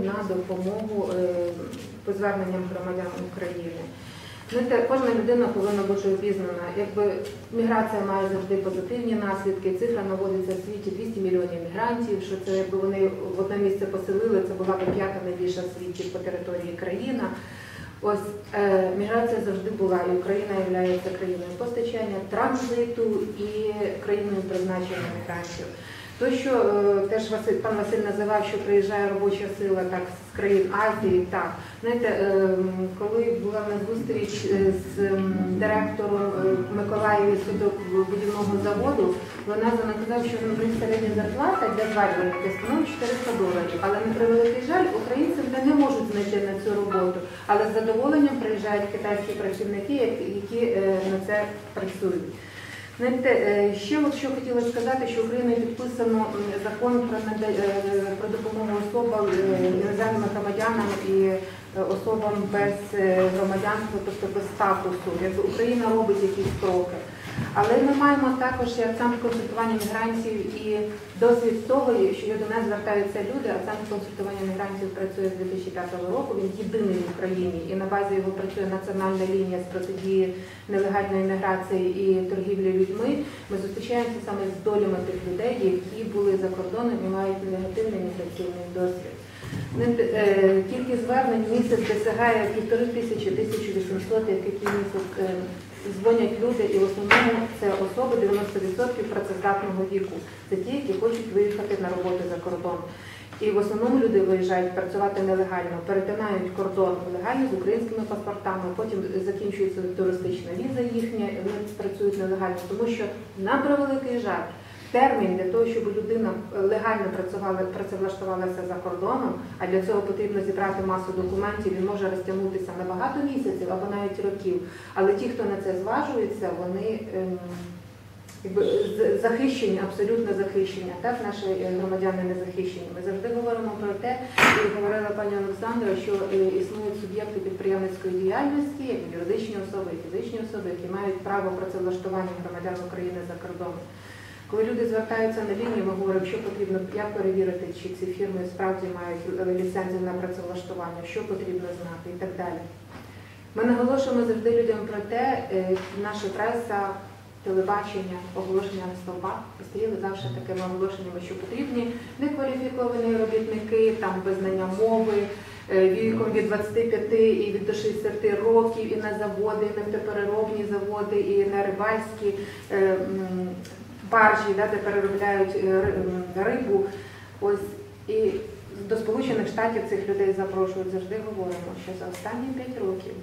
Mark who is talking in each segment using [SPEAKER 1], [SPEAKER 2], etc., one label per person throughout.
[SPEAKER 1] на допомогу е, по зверненням громадян України. Кожна людина повинна бути обізнана. Якби міграція має завжди позитивні наслідки. Цифра наводиться в світі 200 мільйонів мігрантів. Що це якби вони в одне місце поселили, це була б п'ята найбільша в світі по території країна. Ось е, міграція завжди була, і Україна є країною постачання, транзиту і країною призначення мігрантів. То, що е, теж пан Василь називав, що приїжджає робоча сила так з країн Азії, так. Знаєте, е, коли була на зустріч е, з директором Миколаєві судобудівного заводу, вона наказала, що в них середня зарплата для зварювальника становить 400 доларів. Але на превеликий жаль, українці вже не можуть знайти на цю роботу. Але з задоволенням приїжджають китайські працівники, які- на це працюють. Знаєте, е, ще от що хотіла сказати, що Україною підписано закон про е, про допомогу особам е, іноземним громадянам і особам без громадянства, тобто без статусу. Якби Україна робить якісь кроки. Але ми маємо також як саме консультування мігрантів і досвід того, що до нас звертаються люди. Акцент консультування мігрантів працює з 2005 року. Він єдиний в Україні, і на базі його працює національна лінія з протидії нелегальної міграції і торгівлі людьми. Ми зустрічаємося саме з долями тих людей, які були за кордоном і мають негативний міграційний досвід. Е, Кількість звернень місяць досягає півтори тисячі, 1800, як який місяць е, дзвонять люди, і в основному це особи 90% працездатного віку. Це ті, які хочуть виїхати на роботу за кордон. І в основному люди виїжджають працювати нелегально, перетинають кордон легально з українськими паспортами, потім закінчується туристична віза їхня, вони працюють нелегально, тому що на превеликий жаль. Термін для того, щоб людина легально працювала, працевлаштувалася за кордоном, а для цього потрібно зібрати масу документів, він може розтягнутися на багато місяців або навіть років. Але ті, хто на це зважується, вони ем, якби, захищені, абсолютно захищені. Так, наші е, громадяни не захищені. Ми завжди говоримо про те, і говорила пані Олександра, що е, існують суб'єкти підприємницької діяльності, як юридичні особи, фізичні особи, які мають право працевлаштування громадян України за кордоном. Коли люди звертаються на лінію, ми говоримо, що потрібно, як перевірити, чи ці фірми справді мають е, ліцензію на працевлаштування, що потрібно знати і так далі. Ми наголошуємо завжди людям про те, е, наша преса, телебачення, оголошення на стовбах стояли завжди такими оголошеннями, що потрібні некваліфіковані робітники, там без знання мови, е, віком від 25 і від до 60 років, і на заводи, і на нефтепереробні заводи, і на рибальські баржі, да, де переробляють е, рибу. Ось і до Сполучених Штатів цих людей запрошують. Завжди говоримо, що за останні 5 років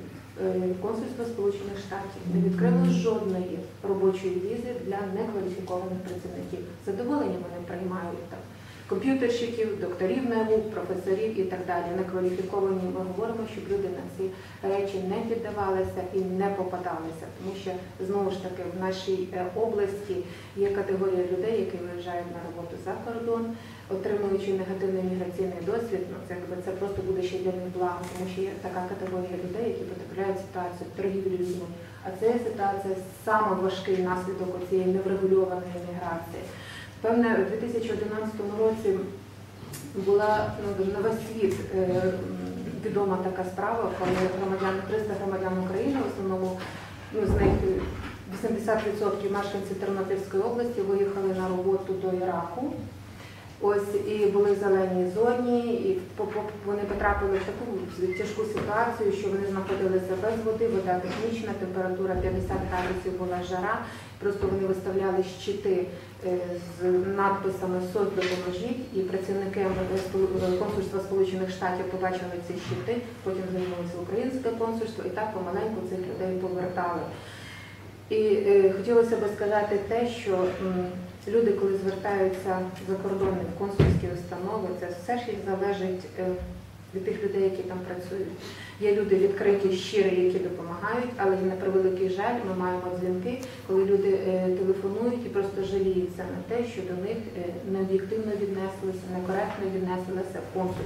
[SPEAKER 1] е, консульство Сполучених Штатів не відкрило жодної робочої візи для некваліфікованих працівників. Задоволення вони приймають там комп'ютерщиків, докторів наук, професорів і так далі. Некваліфіковані ми говоримо, щоб люди на ці речі не піддавалися і не попадалися, тому що знову ж таки в нашій е, області є категорія людей, які виїжджають на роботу за кордон, отримуючи негативний міграційний досвід. Ну це якби це просто буде ще для них благо, тому що є така категорія людей, які потрапляють ситуацію торгівлі людьми. А це ситуація саме важкий наслідок цієї неврегульованої міграції. Певне, у 2011 році була ну, на весь світ е, відома така справа, коли громадян 300 громадян України, в основному ну, з них 80% мешканців Тернопільської області виїхали на роботу до Іраку. Ось і були в зеленій зоні, і вони потрапили в таку тяжку ситуацію, що вони знаходилися без води, вода технічна, температура 50 градусів була жара. Просто вони виставляли щити е, з надписами СОС допоможіть, і працівники консульства Сполучених Штатів побачили ці щити, потім звернулося в українське консульство, і так помаленьку цих людей повертали. І е, хотілося би сказати те, що люди, коли звертаються за кордони в консульські установи, це все ж їх залежить е, від тих людей, які там працюють. Є люди відкриті, щирі, які допомагають, але на превеликий жаль, ми маємо дзвінки, коли люди е, телефонують і просто жаліються на те, що до них е, необ'єктивно віднеслися, некоректно віднеслися в консульстві.